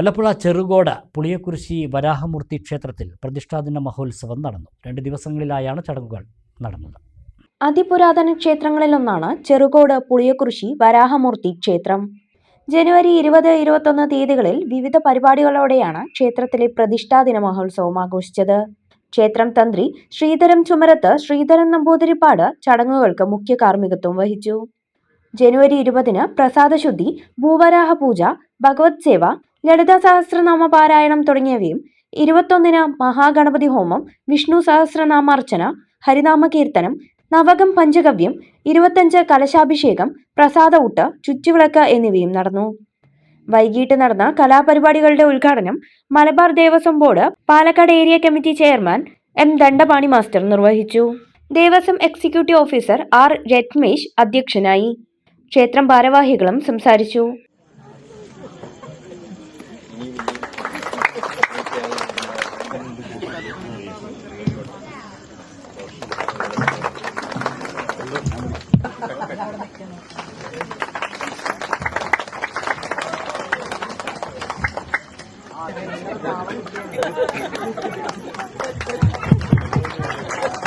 വല്ലപ്പുഴ ചെറുകോട് പുളിയക്കുരിശി വരാഹമൂർത്തി ക്ഷേത്രത്തിൽ പ്രതിഷ്ഠാദിന മഹോത്സവം നടന്നു. രണ്ട് ദിവസങ്ങളിലായാണ് ചടങ്ങുകൾ നടന്നത്. അതിപുരാതന ക്ഷേത്രങ്ങളിലൊന്നാണ് ചെറുകോട് പുളിയക്കുരിശി വരാഹമൂർത്തി ക്ഷേത്രം. ജനുവരി ഇരുപത് ഇരുപത്തൊന്ന് തീയതികളിൽ വിവിധ പരിപാടികളോടെയാണ് ക്ഷേത്രത്തിലെ പ്രതിഷ്ഠാദിന മഹോത്സവം ആഘോഷിച്ചത്. ക്ഷേത്രം തന്ത്രി ശ്രീധരം ചുമരത്ത് ശ്രീധരൻ നമ്പൂതിരിപ്പാട് ചടങ്ങുകൾക്ക് മുഖ്യ കാർമ്മികത്വം വഹിച്ചു. ജനുവരി ഇരുപതിന് പ്രസാദശുദ്ധി ഭൂവരാഹ പൂജ ഭഗവത് സേവ ലളിത സഹസ്രനാമ പാരായണം തുടങ്ങിയവയും ഇരുപത്തൊന്നിന് മഹാഗണപതി ഹോമം വിഷ്ണു സഹസ്രനാമാർച്ചന ഹരിനാമ കീർത്തനം നവകം പഞ്ചഗവ്യം ഇരുപത്തഞ്ച് കലശാഭിഷേകം പ്രസാദ ഊട്ട് ചുറ്റുവിളക്ക് എന്നിവയും നടന്നു. വൈകിട്ട് നടന്ന കലാപരിപാടികളുടെ ഉദ്ഘാടനം Malabar Devaswom board Palakkad area committee chairman M Dandapani master നിർവഹിച്ചു. Devaswom executive officer R Ratmesh അധ്യക്ഷനായി. ക്ഷേത്രം ഭാരവാഹികളും സംസാരിച്ചു.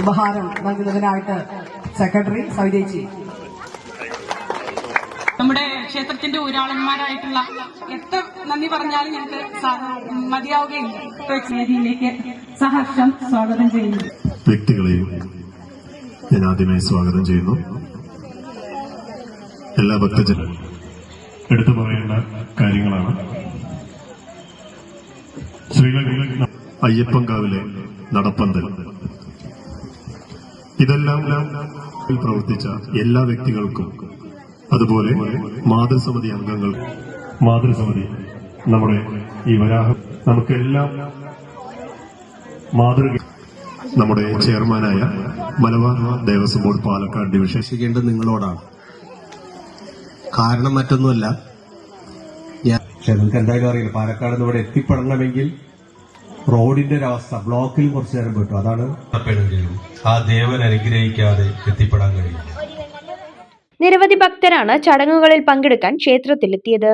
ഉപഹാരം നൽകുന്നതിനായിട്ട് സെക്രട്ടറി സൗജേച്ചി നമ്മുടെ ക്ഷേത്രത്തിന്റെ ഊരാളന്മാരായിട്ടുള്ള എത്ര നന്ദി പറഞ്ഞാലും ഞങ്ങൾക്ക് മതിയാവുകയും മതിയാവുകയില്ല. വേദിയിലേക്ക് സഹർഷം സ്വാഗതം ചെയ്യുന്നു. വ്യക്തികളെയും ഞാൻ ആദ്യമായി സ്വാഗതം ചെയ്യുന്നു. എല്ലാ ഭക്തജനും എടുത്തു പറയേണ്ട കാര്യങ്ങളാണ്. ശ്രീലങ്ക അയ്യപ്പൻകാവിലെ നടപ്പന്തൽ. ഇതെല്ലാം പ്രവർത്തിച്ച എല്ലാ വ്യക്തികൾക്കും അതുപോലെ മാതൃസമിതി അംഗങ്ങൾ മാതൃസമിതി നമ്മുടെ ഈ വരാഹം നമുക്കെല്ലാം മാതൃക നമ്മുടെ ചെയർമാനായ മലബാർ ദേവസ്വം ബോർഡ് പാലക്കാട് ഡിവിഷൻ വിശ്വസിക്കേണ്ടത് നിങ്ങളോടാണ്. കാരണം മറ്റൊന്നുമല്ല പക്ഷെ നിങ്ങൾക്ക് എന്തായാലും അറിയില്ല. പാലക്കാട് ഇവിടെ എത്തിപ്പെടണമെങ്കിൽ റോഡിന്റെ ഒരവസ്ഥ അവസ്ഥ. ബ്ലോക്കിൽ കുറച്ചു നേരം പെട്ടു അതാണ് ആ ദേവൻ അനുഗ്രഹിക്കാതെ എത്തിപ്പെടാൻ കഴിയില്ല നിരവധി ഭക്തരാണ് ചടങ്ങുകളിൽ പങ്കെടുക്കാൻ ക്ഷേത്രത്തിലെത്തിയത്.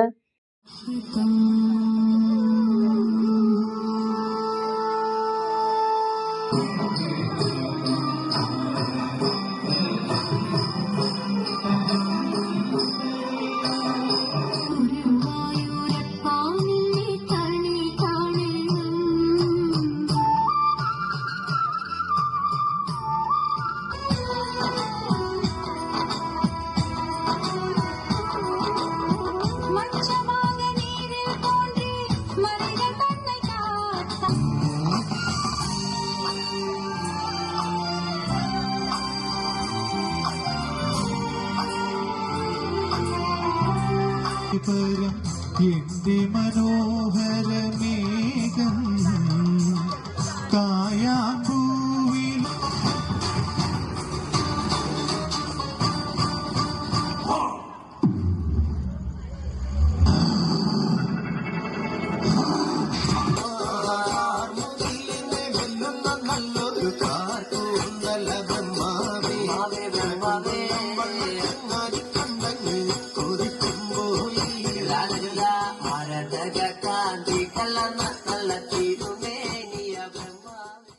പരം എന്റെ മനോഹരമേഘം കായാമ്പൂവിൽ നല്ലൊരു കാർക്കൂന്തല Madhura, Bharat Jagatandi.